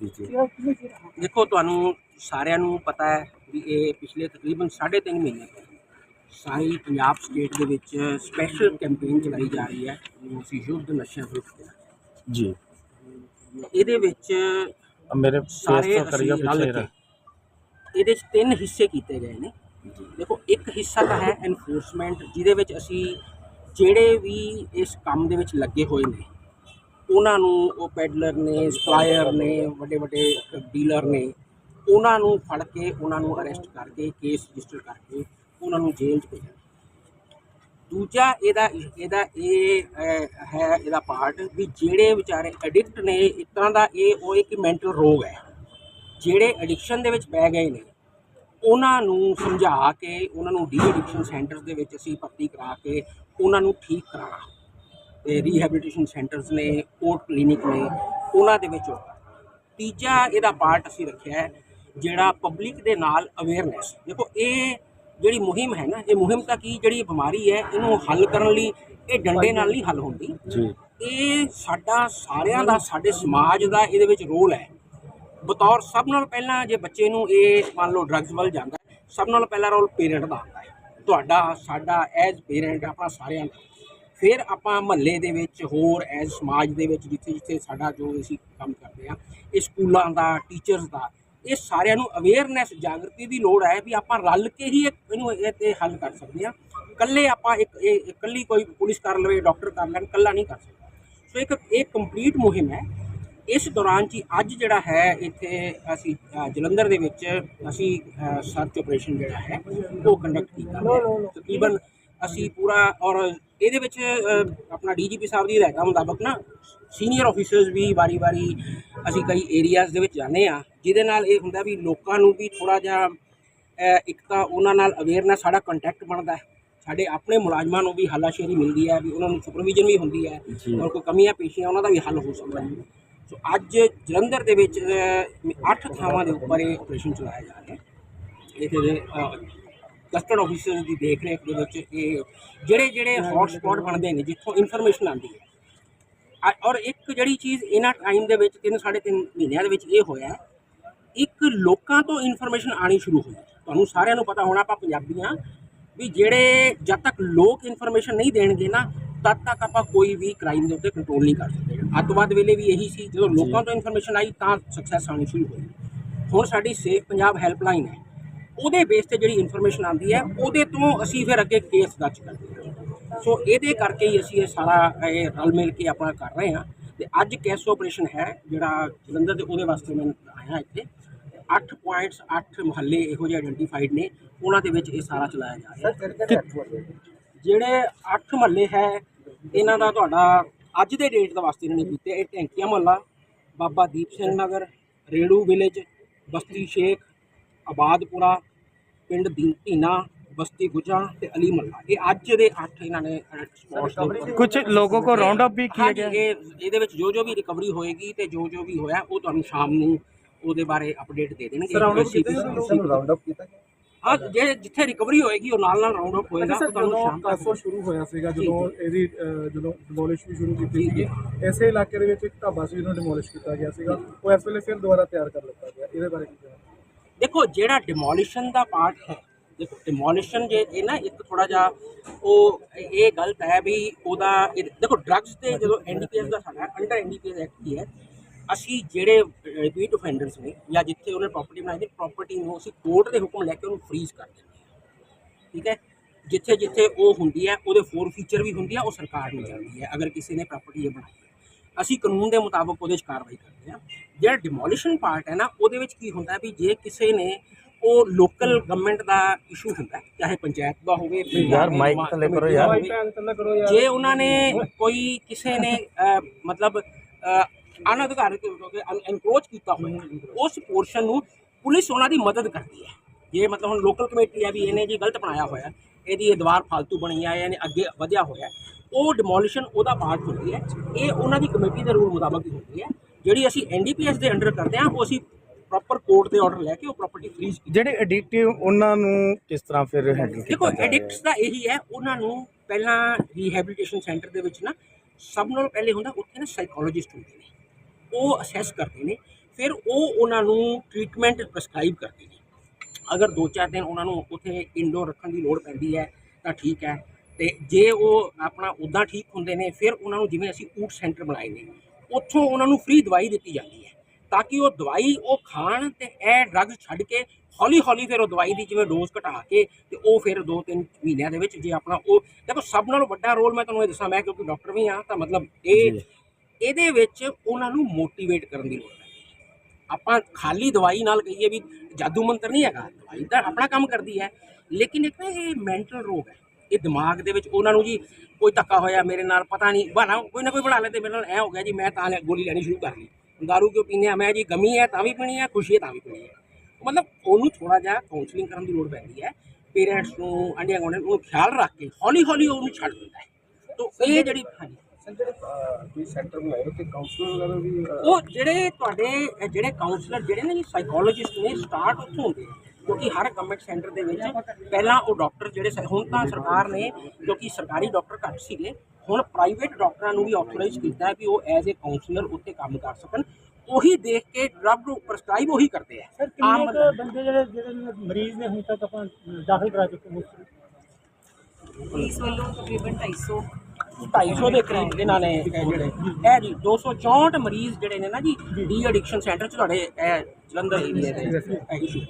ਦੇਖੋ ਤੁਹਾਨੂੰ ਸਾਰਿਆਂ ਨੂੰ ਪਤਾ ਹੈ ਵੀ ਇਹ ਪਿਛਲੇ ਤਕਰੀਬਨ 3.5 ਮਹੀਨੇ ਤੋਂ ਸਾਰੀ ਪੰਜਾਬ ਸਟੇਟ ਦੇ ਵਿੱਚ ਸਪੈਸ਼ਲ ਕੈਂਪੇਨ ਚਲਾਈ ਜਾ ਰਹੀ ਹੈ ਅਸੀਂ ਯੁੱਧ ਨਸ਼ਿਆਂ ਵਿਰੁੱਧ ਜੀ। ਇਹਦੇ ਵਿੱਚ ਮੇਰੇ ਸਾਰੇ ਕਰੀਆ ਪਿੱਛੇ ਇਹਦੇ ਚ ਤਿੰਨ ਹਿੱਸੇ ਕੀਤੇ ਗਏ ਨੇ। ਦੇਖੋ ਇੱਕ ਹਿੱਸਾ ਤਾਂ ਹੈ ਐਨਫੋਰਸਮੈਂਟ ਜਿਹਦੇ ਵਿੱਚ ਅਸੀਂ ਜਿਹੜੇ ਵੀ ਇਸ ਕੰਮ ਦੇ ਵਿੱਚ ਲੱਗੇ ਹੋਏ ਨੇ ਉਹਨਾਂ ਨੂੰ ਉਹ ਪੈਡਲਰ ਨੇ, ਸਪਲਾਇਰ ਨੇ, ਵੱਡੇ ਵੱਡੇ ਡੀਲਰ ਨੇ, ਉਹਨਾਂ ਨੂੰ ਫੜ ਕੇ ਉਹਨਾਂ ਨੂੰ ਅਰੈਸਟ ਕਰਕੇ ਕੇਸ ਰਜਿਸਟਰ ਕਰਕੇ ਉਹਨਾਂ ਨੂੰ ਜੇਲ੍ਹ 'ਚ ਭੇਜਣਾ ਦੂਜਾ ਇਹਦਾ ਇਹਦਾ ਇਹ ਹੈ ਇਹਦਾ ਪਾਰਟ ਵੀ ਜਿਹੜੇ ਵਿਚਾਰੇ ਐਡਿਕਟ ਨੇ, ਇੱਕ ਤਰ੍ਹਾਂ ਦਾ ਇਹ, ਉਹ ਇੱਕ ਮੈਂਟਲ ਰੋਗ ਹੈ। ਜਿਹੜੇ ਐਡਿਕਸ਼ਨ ਦੇ ਵਿੱਚ ਪੈ ਗਏ ਨੇ, ਉਹਨਾਂ ਨੂੰ ਸਮਝਾ ਕੇ, ਉਹਨਾਂ ਨੂੰ ਡੀ ਐਡਿਕਸ਼ਨ ਸੈਂਟਰਸ ਦੇ ਵਿੱਚ ਅਸੀਂ ਭਰਤੀ ਕਰਾ ਕੇ ਉਹਨਾਂ ਨੂੰ ਠੀਕ ਕਰਾਉਣਾ। ਤੇ ਰੀਹੈਬਿਲਿਟੇਸ਼ਨ ਸੈਂਟਰਸ ਨੇ ਕੋਰਟ ਕਲੀਨਿਕ ਨੇ ਉਹਨਾਂ ਦੇ ਵਿੱਚ। ਤੀਜਾ ਇਹਦਾ ਪਾਰਟ ਅਸੀਂ ਰੱਖਿਆ ਹੈ ਜਿਹੜਾ ਪਬਲਿਕ ਦੇ ਨਾਲ ਅਵੇਅਰਨੈਸ ਦੇਖੋ ਇਹ ਜਿਹੜੀ ਮੁਹਿੰਮ ਹੈ ਨਾ ਇਹ ਮੁਹਿੰਮ ਤਾਂ ਕੀ ਜਿਹੜੀ ਬਿਮਾਰੀ ਹੈ ਇਹਨੂੰ ਹੱਲ ਕਰਨ ਲਈ ਇਹ ਡੰਡੇ ਨਾਲ ਨਹੀਂ ਹੱਲ ਹੁੰਦੀ। जी ਇਹ ਸਾਡਾ ਸਾਰਿਆਂ ਦਾ ਸਾਡੇ ਸਮਾਜ ਦਾ ਇਹਦੇ ਵਿੱਚ ਰੋਲ ਹੈ। ਬਤੌਰ ਸਭ ਨਾਲ ਪਹਿਲਾਂ ਜੇ ਬੱਚੇ ਨੂੰ ਇਹ ਮੰਨ ਲਓ ਡਰੱਗਸ ਵੱਲ ਜਾਂਦਾ ਸਭ ਨਾਲ ਪਹਿਲਾ ਰੋਲ ਪੇਰੈਂਟ ਦਾ ਹੁੰਦਾ ਹੈ। ਤੁਹਾਡਾ ਸਾਡਾ ਐਜ਼ ਪੇਰੈਂਟ ਆਪਣਾ ਸਾਰਿਆਂ ਦਾ। ਫਿਰ ਆਪਾਂ ਮਹੱਲੇ ਦੇ ਵਿੱਚ ਹੋਰ ਐਜ਼ ਸਮਾਜ ਦੇ ਵਿੱਚ ਜਿੱਥੇ ਜਿੱਥੇ ਸਾਡਾ ਜੋ ਅਸੀਂ ਕੰਮ ਕਰਦੇ ਆ ਇਹ ਸਕੂਲਾਂ ਦਾ ਟੀਚਰਸ ਦਾ, ਇਹ ਸਾਰਿਆਂ ਨੂੰ ਅਵੇਅਰਨੈਸ ਜਾਗਰਤੀ ਦੀ ਲੋੜ ਹੈ ਵੀ ਆਪਾਂ ਰਲ ਕੇ ਹੀ ਇਹਨੂੰ ਇਹ ਤੇ ਹੱਲ ਕਰ ਸਕਦੇ ਆ ਇਕੱਲੇ ਆਪਾਂ ਇੱਕ ਇਹ ਇਕੱਲੀ ਕੋਈ ਪੁਲਿਸ ਕਰ ਲਵੇ ਡਾਕਟਰ ਕਰ ਲੈਣ, ਇਕੱਲਾ ਨਹੀਂ ਕਰ ਸਕਦਾ। ਸੋ ਇੱਕ ਇਹ ਕੰਪਲੀਟ ਮੁਹਿੰਮ ਹੈ। ਇਸ ਦੌਰਾਨ ਜੀ ਅੱਜ ਜਿਹੜਾ ਹੈ, ਇੱਥੇ ਅਸੀਂ ਜਲੰਧਰ ਦੇ ਵਿੱਚ ਅਸੀਂ ਸਰਚ ਆਪਰੇਸ਼ਨ ਜਿਹੜਾ ਹੈ, ਉਹ ਕੰਡਕਟ ਕੀਤਾ ਹੈ ਤਕਰੀਬਨ ਅਸੀਂ ਪੂਰਾ ਔਰ ਇਹਦੇ ਵਿੱਚ ਆਪਣਾ ਡੀਜੀਪੀ ਸਾਹਿਬ ਦੀ ਹਦਾਇਤਾਂ ਮੁਤਾਬਕ ਨਾ ਸੀਨੀਅਰ ਆਫੀਸਰਸ ਵੀ ਵਾਰੀ-ਵਾਰੀ ਅਸੀਂ ਕਈ ਏਰੀਆਜ਼ ਦੇ ਵਿੱਚ ਜਾਂਦੇ ਆ ਜਿਹਦੇ ਨਾਲ ਇਹ ਹੁੰਦਾ ਵੀ ਲੋਕਾਂ ਨੂੰ ਵੀ ਥੋੜਾ ਜਿਹਾ ਇੱਕ ਤਾਂ ਉਹਨਾਂ ਨਾਲ ਅਵੇਅਰਨੈਸ ਸਾਡਾ ਕੰਟੈਕਟ ਬਣਦਾ ਹੈ। ਸਾਡੇ ਆਪਣੇ ਮੁਲਾਜ਼ਮਾਂ ਨੂੰ ਵੀ ਹੱਲਾਸ਼ੇਰੀ ਮਿਲਦੀ ਹੈ ਵੀ ਉਹਨਾਂ ਨੂੰ ਸੁਪਰਵਿਜ਼ਨ ਵੀ ਹੁੰਦੀ ਹੈ। ਔਰ ਕੋਈ ਕਮੀਆਂ ਪੇਸ਼ੀਆਂ ਉਹਨਾਂ ਦਾ ਵੀ ਹੱਲ ਹੋ ਸਕਦਾ ਹੈ। ਸੋ ਅੱਜ ਜਲੰਧਰ ਦੇ ਵਿੱਚ 8 ਥਾਵਾਂ ਦੇ ਉੱਪਰ ਇਹ ਆਪਰੇਸ਼ਨ ਚਲਾਇਆ ਜਾ ਰਿਹਾ ਹੈ। ਇੱਥੇ ਦੇ ਕਸਟਡ ਆਫੀਸਰ ਦੀ ਦੇਖ ਰੇਖ ਦੇ ਵਿੱਚ ਇਹ ਜਿਹੜੇ ਜਿਹੜੇ ਹੌਟ ਸਪੌਟ ਬਣਦੇ ਨੇ ਜਿੱਥੋਂ ਇਨਫੋਰਮੇਸ਼ਨ ਆਉਂਦੀ ਹੈ। ਅ- ਔਰ ਇੱਕ ਜਿਹੜੀ ਚੀਜ਼ ਇਹਨਾਂ ਟਾਈਮ ਦੇ ਵਿੱਚ 3 3.5 ਮਹੀਨਿਆਂ ਦੇ ਵਿੱਚ ਇਹ ਹੋਇਆ ਹੈ, ਇੱਕ ਲੋਕਾਂ ਤੋਂ ਇਨਫੋਰਮੇਸ਼ਨ ਆਣੀ ਸ਼ੁਰੂ ਹੋਈ। ਤੁਹਾਨੂੰ ਸਾਰਿਆਂ ਨੂੰ ਪਤਾ ਹੋਣਾ ਆਪਾਂ ਪੰਜਾਬੀਆਂ ਵੀ ਜਿਹੜੇ ਜਦ ਤੱਕ ਲੋਕ ਇਨਫੋਰਮੇਸ਼ਨ ਨਹੀਂ ਦੇਣਗੇ ਨਾ ਤਦ ਤੱਕ ਆਪਾਂ ਕੋਈ ਵੀ ਕ੍ਰਾਈਮ ਦੇ ਉੱਤੇ ਕੰਟਰੋਲ ਨਹੀਂ ਕਰ ਸਕਦੇ। ਅੱਤਵਾਦ ਵੇਲੇ ਵੀ ਇਹੀ ਸੀ ਜਦੋਂ ਲੋਕਾਂ ਤੋਂ ਇਨਫੋਰਮੇਸ਼ਨ ਆਈ ਤਾਂ ਸਕਸੈਸ ਆਣੀ ਸ਼ੁਰੂ ਹੋਈ। ਹੁਣ ਸਾਡੀ ਸੇਫ ਪੰਜਾਬ ਹੈਲਪਲਾਈਨ ਹੈ। ਉਹਦੇ ਬੇਸ ਤੇ ਜਿਹੜੀ ਇਨਫੋਰਮੇਸ਼ਨ ਆਉਂਦੀ ਹੈ ਉਹਦੇ ਤੋਂ ਅਸੀਂ ਫਿਰ ਅੱਗੇ ਕੇਸ ਦਰਜ ਕਰਦੇ ਹਾਂ। ਸੋ ਇਹਦੇ ਕਰਕੇ ਹੀ ਅਸੀਂ ਇਹ ਸਾਰਾ ਇਹ ਰਲ ਮਿਲ ਕੇ ਆਪਣਾ ਕਰ ਰਹੇ ਹਾਂ। ਤੇ ਅੱਜ ਕੈਸ ਆਪਰੇਸ਼ਨ ਹੈ ਜਿਹੜਾ ਜਲੰਧਰ ਦੇ ਉਹਦੇ ਵਾਸਤੇ ਮੈਂ ਆਇਆ ਇੱਥੇ। 8 ਪੁਆਇੰਟਸ 8 ਮਹੱਲੇ ਇਹੋ ਜਿਹੇ ਆਇਡੈਂਟੀਫਾਈਡ ਨੇ। ਉਹਨਾਂ ਦੇ ਵਿੱਚ ਇਹ ਸਾਰਾ ਚਲਾਇਆ ਜਾ ਰਿਹਾ। ਹੈ ਜਿਹੜੇ 8 ਮਹੱਲੇ ਹੈ ਇਹਨਾਂ ਦਾ ਤੁਹਾਡਾ ਅੱਜ ਦੇ ਡੇਟ ਦਾ ਵਾਸਤੇ ਇਹਨਾਂ ਨੇ ਕੀਤੇ ਇਹ ਟੈਂਕੀਆਂ ਮਹੱਲਾ ਬਾਬਾ ਦੀਪ ਸਿੰਘ ਨਗਰ ਰੇੜੂ ਵਿਲੇਜ ਬਸਤੀ ਸ਼ੇਖ ਆਬਾਦਪੁਰਾ ਪਿੰਡ ਦੀਨਾ ਬਸਤੀ ਗੁਜਾ ਤੇ ਅਲੀ ਮੱਲਾ। ਇਹ ਅੱਜ ਦੇ 8 ਇਹਨਾਂ ਨੇ ਕੁਝ ਲੋਗੋ ਕੋ ਰਾਉਂਡ ਅਪ ਵੀ ਕੀਤਾ ਗਿਆ ਇਹ ਇਹਦੇ ਵਿੱਚ ਜੋ ਜੋ ਵੀ ਰਿਕਵਰੀ ਹੋਏਗੀ ਤੇ ਜੋ ਜੋ ਵੀ ਹੋਇਆ ਉਹ ਤੁਹਾਨੂੰ ਸ਼ਾਮ ਨੂੰ ਉਹਦੇ ਬਾਰੇ ਅਪਡੇਟ ਦੇ ਦੇਣਗੇ। ਜਿੱਥੇ ਰਿਕਵਰੀ ਹੋਏਗੀ ਉਹ ਨਾਲ ਨਾਲ ਰਾਉਂਡ ਅਪ ਹੋਏਗਾ ਤੁਹਾਨੂੰ ਸ਼ਾਮ ਕਾਸੋ ਸ਼ੁਰੂ ਹੋਇਆ ਸੀਗਾ ਜਦੋਂ ਇਹਦੀ ਜਦੋਂ ਡਿਮੋਲਿਸ਼ ਵੀ ਸ਼ੁਰੂ ਕੀਤੀ ਸੀਗੀ ਐਸੇ ਇਲਾਕੇ ਦੇ ਵਿੱਚ ਇੱਕ ਢਾਬਾ ਸੀ ਜਿਹਨੂੰ ਡਿਮੋਲਿਸ਼ ਕੀਤਾ ਗਿਆ ਸੀਗਾ। ਉਹ ਇਸ ਵੇਲੇ ਫਿਰ ਦੁਬਾਰਾ ਤਿਆਰ ਕਰ ਲਿੱਤਾ ਗਿਆ। ਇਹਦੇ ਬਾਰੇ ਕੀ ਕਹਿਣਾ? ਦੇਖੋ, ਜਿਹੜਾ ਡਿਮੋਲੀਸ਼ਨ ਦਾ ਪਾਰਟ ਹੈ, ਦੇਖੋ ਡਿਮੋਲੀਸ਼ਨ ਜੇ ਇਹ ਨਾ ਇੱਕ ਥੋੜਾ ਜਿਹਾ ਉਹ ਇਹ ਗਲਤ ਹੈ ਵੀ ਉਹਦਾ ਇਹ- ਦੇਖੋ ਡਰੱਗਸ ਤੇ ਜਦੋਂ ਐਨਡੀਪੀਐਸ ਦਾ ਸਾਡਾ ਅੰਡਰ ਐਨਡੀਪੀਐਸ ਐਕਟ ਕੀ ਹੈ, ਅਸੀਂ ਜਿਹੜੇ ਰਿਪੀਟ ਅਫੈਂਡਰਸ ਨੇ ਜਾਂ ਜਿੱਥੇ ਉਹਨੇ ਪ੍ਰਾਪਰਟੀ ਬਣਾਈ ਦੀ ਪ੍ਰਾਪਰਟੀ ਨੂੰ ਅਸੀਂ ਕੋਰਟ ਦੇ ਹੁਕਮ ਲੈ ਕੇ ਉਹਨੂੰ ਫ੍ਰੀਜ਼ ਕਰ ਦਿੰਦੇ ਹਾਂ ਠੀਕ ਹੈ? ਜਿੱਥੇ ਜਿੱਥੇ ਉਹ ਹੁੰਦੀ ਹੈ, ਉਹਦੇ ਫੋਰ ਫੀਚਰ ਵੀ ਹੁੰਦੀ ਹੈ, ਉਹ ਸਰਕਾਰ ਨੂੰ ਜਾਂਦੀ ਹੈ, ਅਗਰ ਕਿਸੇ ਨੇ ਪ੍ਰਾਪਰਟੀ ਇਹ ਬਣਾਈ ਅਸੀਂ ਕਾਨੂੰਨ ਦੇ ਮੁਤਾਬਕ ਉਹਦੇ 'ਚ ਕਾਰਵਾਈ ਕਰਦੇ ਹਾਂ ਜਿਹੜਾ ਡਿਮੋਲੀਸ਼ਨ ਪਾਰਟ ਹੈ ਨਾ ਉਹਦੇ ਵਿੱਚ ਕੀ ਹੁੰਦਾ ਵੀ ਜੇ ਕਿਸੇ ਨੇ ਉਹ ਲੋਕਲ ਗਵਰਨਮੈਂਟ ਦਾ ਇਸ਼ੂ ਹੁੰਦਾ ਚਾਹੇ ਪੰਚਾਇਤ ਦਾ ਹੋਵੇ ਯਾਰ, ਮਾਈਕ ਥੱਲੇ ਕਰੋ ਯਾਰ। ਜੇ ਉਹਨਾਂ ਨੇ ਕੋਈ ਕਿਸੇ ਨੇ ਮਤਲਬ ਅਨਅਧਿਕਾਰਿਤ ਐਨਕਰੋਚ ਕੀਤਾ ਹੋਇਆ ਉਸ ਪੋਰਸ਼ਨ ਨੂੰ ਪੁਲਿਸ ਉਹਨਾਂ ਦੀ ਮਦਦ ਕਰਦੀ ਹੈ ਜੇ ਮਤਲਬ ਹੁਣ ਲੋਕਲ ਕਮੇਟੀ ਹੈ ਵੀ ਇਹਨੇ ਜੀ ਗਲਤ ਬਣਾਇਆ ਹੋਇਆ ਇਹਦੀ ਇਹ ਦੀਵਾਰ ਫालतू ਬਣੀ ਹੈ ਇਹਨੇ ਅੱਗੇ ਵਧਿਆ ਹੋਇਆ ਉਹ ਡਿਮੋਲੀਸ਼ਨ ਉਹਦਾ ਪਾਰਟ ਹੁੰਦੀ ਹੈ। ਇਹ ਉਹਨਾਂ ਦੀ ਕਮੇਟੀ ਦੇ ਰੂਲ ਮੁਤਾਬਕ ਹੀ ਹੁੰਦੀ ਹੈ। ਜਿਹੜੀ ਅਸੀਂ ਐਨਡੀਪੀਐਸ ਦੇ ਅੰਡਰ ਕਰਦੇ ਹਾਂ ਉਹ ਅਸੀਂ ਪ੍ਰੋਪਰ ਕੋਰਟ ਦੇ ਆਰਡਰ ਲੈ ਕੇ ਉਹ ਪ੍ਰਾਪਰਟੀ ਫ੍ਰੀਜ਼ ਜਿਹੜੇ ਐਡਿਕਟਿਵ ਉਹਨਾਂ ਨੂੰ ਕਿਸ ਤਰ੍ਹਾਂ ਫਿਰ ਹੈਂਡਲ ਕੀਤਾ ਦੇਖੋ? ਐਡਿਕਟਸ ਦਾ ਇਹੀ ਹੈ ਉਹਨਾਂ ਨੂੰ ਪਹਿਲਾਂ ਰੀਹੈਬਿਲਿਟੇਸ਼ਨ ਸੈਂਟਰ ਦੇ ਵਿੱਚ ਨਾ ਸਭ ਨਾਲੋਂ ਪਹਿਲੇ ਹੁੰਦਾ ਉੱਥੇ ਨਾ ਸਾਈਕੋਲੋਜਿਸਟ ਹੁੰਦੇ ਨੇ। ਉਹ ਅਸੈਸ ਕਰਦੇ ਨੇ ਫਿਰ ਉਹ ਉਹਨਾਂ ਨੂੰ ਟ੍ਰੀਟਮੈਂਟ ਪ੍ਰਸਕ੍ਰਾਈਬ ਕਰਦੇ ਨੇ। ਅਗਰ ਦੋ ਚਾਰ ਦਿਨ ਉਹਨਾਂ ਨੂੰ ਉੱਥੇ ਇੰਡੋਰ ਰੱਖਣ ਦੀ ਲੋੜ ਪੈਂਦੀ ਹੈ ਤਾਂ ਠੀਕ ਹੈ। ਤੇ ਜੇ ਉਹ ਆਪਣਾ ਉਦਾਂ ਠੀਕ ਹੁੰਦੇ ਨੇ ਫਿਰ ਉਹਨਾਂ ਨੂੰ ਜਿਵੇਂ ਅਸੀਂ ਊਟ ਸੈਂਟਰ ਬਣਾਏ ਨੇ ਉੱਥੋਂ ਉਹਨਾਂ ਨੂੰ ਫ੍ਰੀ ਦਵਾਈ ਦਿੱਤੀ ਜਾਂਦੀ ਹੈ ਤਾਂ ਕਿ ਉਹ ਦਵਾਈ ਉਹ ਖਾਣ ਤੇ ਇਹ ਡਰੱਗ ਛੱਡ ਕੇ ਹੌਲੀ ਹੌਲੀ ਫਿਰ ਉਹ ਦਵਾਈ ਦੀ ਜਿਵੇਂ ਡੋਜ਼ ਘਟਾ ਕੇ ਤੇ ਉਹ ਫਿਰ 2-3 ਮਹੀਨਿਆਂ ਦੇ ਵਿੱਚ ਜੇ ਆਪਣਾ ਉਹ ਦੇਖੋ ਸਭ ਨਾਲੋਂ ਵੱਡਾ ਰੋਲ ਮੈਂ ਤੁਹਾਨੂੰ ਇਹ ਦੱਸਾਂ ਮੈਂ ਕਿਉਂਕਿ ਡਾਕਟਰ ਵੀ ਹਾਂ ਤਾਂ ਮਤਲਬ ਇਹ ਇਹਦੇ ਵਿੱਚ ਉਹਨਾਂ ਨੂੰ ਮੋਟੀਵੇਟ ਕਰਨ ਦੀ ਲੋੜ ਹੈ। ਆਪਾਂ ਖਾਲੀ ਦਵਾਈ ਨਾਲ ਕਹੀਏ ਵੀ ਜਾਦੂ ਮੰਤਰ ਨਹੀਂ ਹੈਗਾ ਦਵਾਈ ਤਾਂ ਆਪਣਾ ਕੰਮ ਕਰਦੀ ਹੈ ਲੇਕਿਨ ਇੱਕ ਨਾ ਇਹ ਮੈਂਟਲ ਰੋਗ ਹੈ। ਇਹ ਦਿਮਾਗ ਦੇ ਵਿੱਚ ਉਹਨਾਂ ਨੂੰ ਜੀ ਕੋਈ ਧੱਕਾ ਹੋਇਆ ਮੇਰੇ ਨਾਲ ਪਤਾ ਨਹੀਂ ਬਣਾ ਕੋਈ ਨਾ ਕੋਈ ਬਣਾ ਲੈਂਦੇ ਮੇਰੇ ਨਾਲ ਐ ਹੋ ਗਿਆ ਜੀ ਮੈਂ ਤਾਂ ਗੋਲੀ ਲੈਣੀ ਸ਼ੁਰੂ ਕਰ ਲਈ। ਦਾਰੂ ਕਿਉਂ ਪੀਂਦੇ ਆ? ਮੈਂ ਜੀ ਗਮੀ ਹੈ ਤਾਂ ਵੀ ਪੀਣੀ ਹੈ ਖੁਸ਼ੀ ਹੈ ਤਾਂ ਵੀ ਪੀਣੀ ਹੈ ਮਤਲਬ ਉਹਨੂੰ ਥੋੜਾ ਜਿਹਾ ਕਾਉਂਸਲਿੰਗ ਕਰਨ ਦੀ ਲੋੜ ਪੈਂਦੀ ਹੈ ਪੇਰੈਂਟਸ ਨੂੰ ਆਂਡੀਆਂ ਗੁਆਂਢੀਆਂ ਨੂੰ ਖਿਆਲ ਰੱਖ ਕੇ ਹੌਲੀ ਹੌਲੀ ਉਹਨੂੰ ਛੱਡ ਦਿੰਦਾ ਹੈ ਤੋਂ ਇਹ ਜਿਹੜੀ ਹਾਂਜੀ। ਉਹ ਜਿਹੜੇ ਤੁਹਾਡੇ ਜਿਹੜੇ ਕਾਉਂਸਲਰ ਜਿਹੜੇ ਨੇ ਸਾਈਕੋਲੋਜਿਸਟ ਨੇ ਸਟਾਰਟ ਉੱਥੋਂ ਹੁੰਦੇ ਆ। ਕਿਉਂਕਿ ਹਰ ਗਵਰਨਮੈਂਟ ਸੈਂਟਰ ਦੇ ਵਿੱਚ ਪਹਿਲਾਂ ਉਹ ਡਾਕਟਰ ਜਿਹੜੇ ਸ- ਹੁਣ ਤਾਂ ਸਰਕਾਰ ਨੇ ਕਿਉਂਕਿ ਸਰਕਾਰੀ ਡਾਕਟਰ ਘੱਟ ਸੀਗੇ ਹੁਣ ਪ੍ਰਾਈਵੇਟ ਡਾਕਟਰਾਂ ਨੂੰ ਵੀ ਆਥੋਰਾਈਜ਼ ਕੀਤਾ ਹੈ ਵੀ ਉਹ ਐਜ਼ ਅ ਕਾਉਂਸਲਰ ਉੱਥੇ ਕੰਮ ਕਰ ਸਕਣ। ਉਹੀ ਦੇਖ ਕੇ ਡਰੱਗ ਨੂੰ ਪ੍ਰਸਕ੍ਰਾਈਬ ਉਹੀ ਕਰਦੇ ਆ। ਸਰ ਕਿੰਨੇ ਕੁ ਬੰਦੇ। ਜਿਹੜੇ ਜਿਹੜੇ ਮਰੀਜ਼ ਨੇ ਹੁਣ ਤੱਕ ਆਪਾਂ ਦਾਖਲ ਕਰਾ ਚੁੱਕੇ ਹਾਂ ਇਸ ਵੱਲੋਂ ਤਕਰੀਬਨ 250 250 ਦੇ ਕਰੀਬ ਇਹਨਾਂ ਨੇ ਇਹ ਜਿਹੜੇ ਇਹ ਜੀ 264 ਮਰੀਜ਼ ਜਿਹੜੇ ਨੇ ਨਾ ਜੀ ਡੀ ਐਡਿਕਸ਼ਨ ਸੈਂਟਰ ਚ ਤੁਹਾਡੇ ਇਹ ਜਲੰਧਰ ਏਰੀਆ ਦੇ ਇਸ਼ੂ